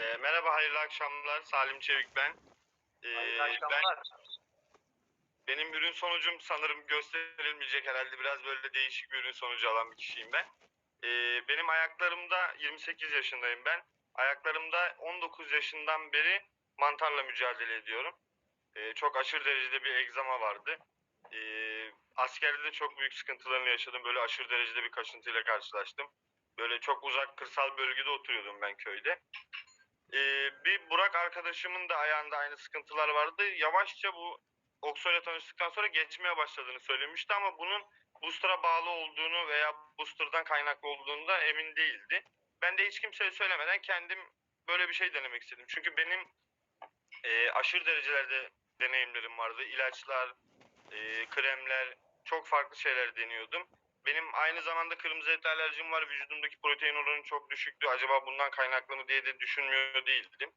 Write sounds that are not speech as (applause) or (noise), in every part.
Ee, merhaba, hayırlı akşamlar. Salim Çevik ben. Ee, Hayırlı ben akşamlar. benim ürün sonucum sanırım gösterilmeyecek herhalde. Biraz böyle değişik bir ürün sonucu alan bir kişiyim ben. Ee, benim ayaklarımda 28 yaşındayım ben. Ayaklarımda 19 yaşından beri mantarla mücadele ediyorum. Ee, çok aşırı derecede bir egzama vardı. Ee, askerde de çok büyük sıkıntılarını yaşadım. Böyle aşırı derecede bir kaşıntıyla karşılaştım. Böyle çok uzak kırsal bölgede oturuyordum ben köyde. Ee, bir Burak arkadaşımın da ayağında aynı sıkıntılar vardı. Yavaşça bu Okso'yla tanıştıktan sonra geçmeye başladığını söylemişti ama bunun booster'a bağlı olduğunu veya booster'dan kaynaklı olduğunu da emin değildi. Ben de hiç kimseye söylemeden kendim böyle bir şey denemek istedim. Çünkü benim e, aşırı derecelerde deneyimlerim vardı. İlaçlar, e, kremler, çok farklı şeyler deniyordum. Benim aynı zamanda kırmızı et alerjim var. Vücudumdaki protein oranı çok düşüktü. Acaba bundan kaynaklı mı diye de düşünmüyor değildim.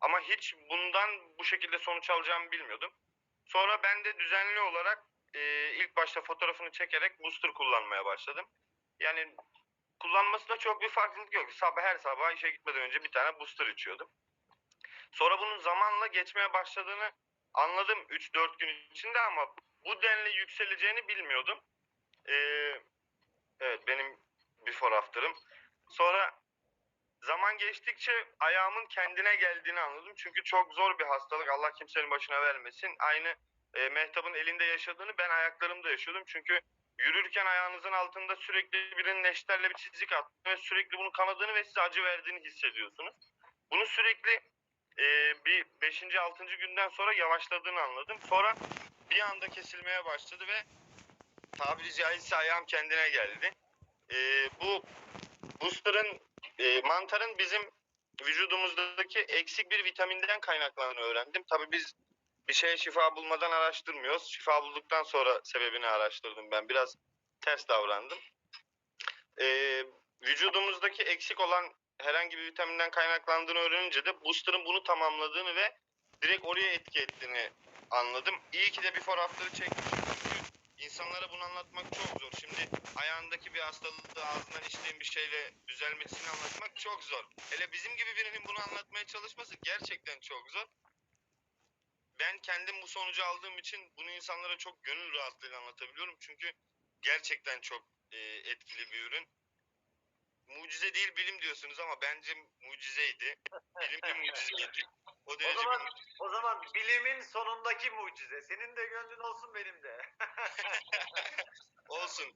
Ama hiç bundan bu şekilde sonuç alacağımı bilmiyordum. Sonra ben de düzenli olarak e, ilk başta fotoğrafını çekerek booster kullanmaya başladım. Yani kullanmasında çok bir farklılık yok. Sabah her sabah işe gitmeden önce bir tane booster içiyordum. Sonra bunun zamanla geçmeye başladığını anladım 3-4 gün içinde ama bu denli yükseleceğini bilmiyordum. Ee, evet benim before after'ım. Sonra zaman geçtikçe ayağımın kendine geldiğini anladım. Çünkü çok zor bir hastalık. Allah kimsenin başına vermesin. Aynı e, Mehtap'ın elinde yaşadığını ben ayaklarımda yaşıyordum. Çünkü yürürken ayağınızın altında sürekli birinin neşterle bir çizik attığını ve sürekli bunun kanadığını ve size acı verdiğini hissediyorsunuz. Bunu sürekli e, bir 5. 6. günden sonra yavaşladığını anladım. Sonra bir anda kesilmeye başladı ve tabiri caizse ayağım kendine geldi. Ee, bu booster'ın, e, mantarın bizim vücudumuzdaki eksik bir vitaminden kaynaklandığını öğrendim. Tabii biz bir şeye şifa bulmadan araştırmıyoruz. Şifa bulduktan sonra sebebini araştırdım ben. Biraz ters davrandım. Ee, vücudumuzdaki eksik olan herhangi bir vitaminden kaynaklandığını öğrenince de booster'ın bunu tamamladığını ve direkt oraya etki ettiğini anladım. İyi ki de bir fotoğrafları çekmişim. İnsanlara bunu anlatmak çok zor. Şimdi ayağındaki bir hastalığı ağzından içtiğin bir şeyle düzelmesini anlatmak çok zor. Hele bizim gibi birinin bunu anlatmaya çalışması gerçekten çok zor. Ben kendim bu sonucu aldığım için bunu insanlara çok gönül rahatlığıyla anlatabiliyorum. Çünkü gerçekten çok e, etkili bir ürün. Mucize değil bilim diyorsunuz ama bence mucizeydi. (laughs) Bilim bir mucizeydi. O O derece zaman o zaman bilimin sonundaki mucize. Senin de gönlün olsun benim de. (laughs) Olsun.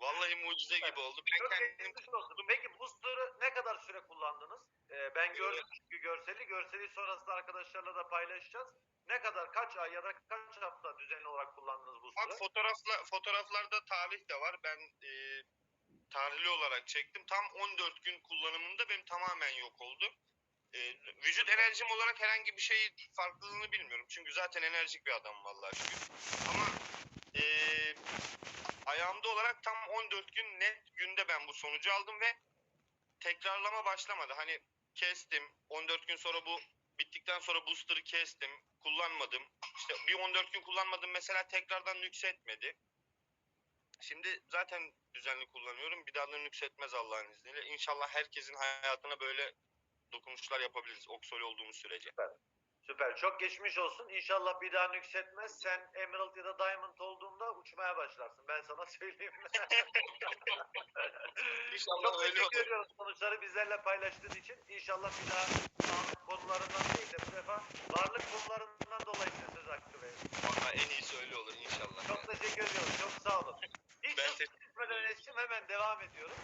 Vallahi mucize gibi oldu. Ben Çok kendim olsun. Peki booster'ı ne kadar süre kullandınız? Ee, ben gördüm çünkü görseli. Görseli sonrasında arkadaşlarla da paylaşacağız. Ne kadar, kaç ay ya da kaç hafta düzenli olarak kullandınız Bak booster'ı? fotoğrafla, fotoğraflarda tarih de var. Ben e, tarihli olarak çektim. Tam 14 gün kullanımında benim tamamen yok oldu. E, vücut enerjim olarak herhangi bir şey farklılığını bilmiyorum. Çünkü zaten enerjik bir adamım vallahi şükür. Ama e, ayağımda olarak tam 14 gün net günde ben bu sonucu aldım ve tekrarlama başlamadı. Hani kestim. 14 gün sonra bu bittikten sonra booster'ı kestim. Kullanmadım. İşte bir 14 gün kullanmadım mesela tekrardan nüksetmedi. Şimdi zaten düzenli kullanıyorum. Bir daha da nüksetmez Allah'ın izniyle. İnşallah herkesin hayatına böyle dokunuşlar yapabiliriz. Oksoli olduğumuz sürece. Süper. Çok geçmiş olsun. İnşallah bir daha nüksetmez. Sen Emerald ya da Diamond olduğunda uçmaya başlarsın. Ben sana (laughs) söyleyeyim. İnşallah Çok öyle teşekkür olur. ediyoruz sonuçları bizlerle paylaştığın için. İnşallah bir daha sağlık konularından değil de bu defa varlık konularından dolayı size söz hakkı verin. En iyisi öyle olur inşallah. Çok teşekkür ediyorum. Çok sağ olun. Hiç Ben teşekkür Enes'cim hemen devam ediyorum.